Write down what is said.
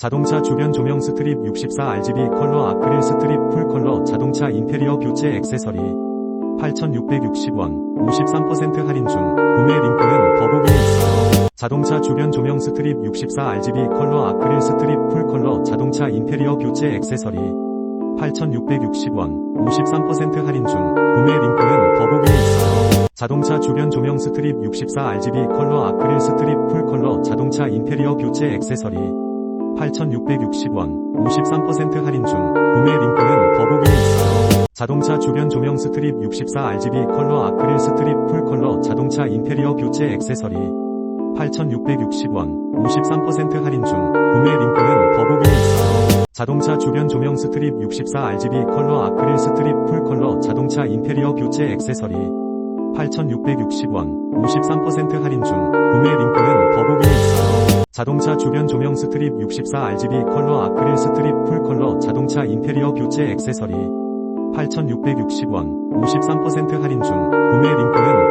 자동차 주변 조명 스트립 64 RGB 컬러 아크릴 스트립 풀 컬러 자동차 인테리어 교체 액세서리 8,660원 53% 할인 중 구매 링크는 더보기에 있어요. 자동차 주변 조명 스트립 64 RGB 컬러 아크릴 스트립 풀 컬러 자동차 인테리어 교체 액세서리 8,660원 53% 할인 중 구매 링크는 더보기에 있어요. 자동차 주변 조명 스트립 64 RGB 컬러 아크릴 스트립 풀 컬러 자동차 인테리어 교체 액세서리 8,660원 53% 할인 중 구매 링크는 더보기에 있어요. 자동차 주변 조명 스트립 64 RGB 컬러 아크릴 스트립 풀 컬러 자동차 인테리어 교체 액세서리 8,660원 53% 할인 중 구매 링크는 더보기에 있어요. 자동차 주변 조명 스트립 64 RGB 컬러 아크릴 스트립 풀 컬러 자동차 인테리어 교체 액세서리 8,660원 53% 할인 중 구매 링크는 더보기에 있어요. 자동차 주변 조명 스트립 64 RGB 컬러 아크릴 스트립 풀 컬러 자동차 인테리어 교체 액세서리 8,660원 53% 할인 중 구매 링크는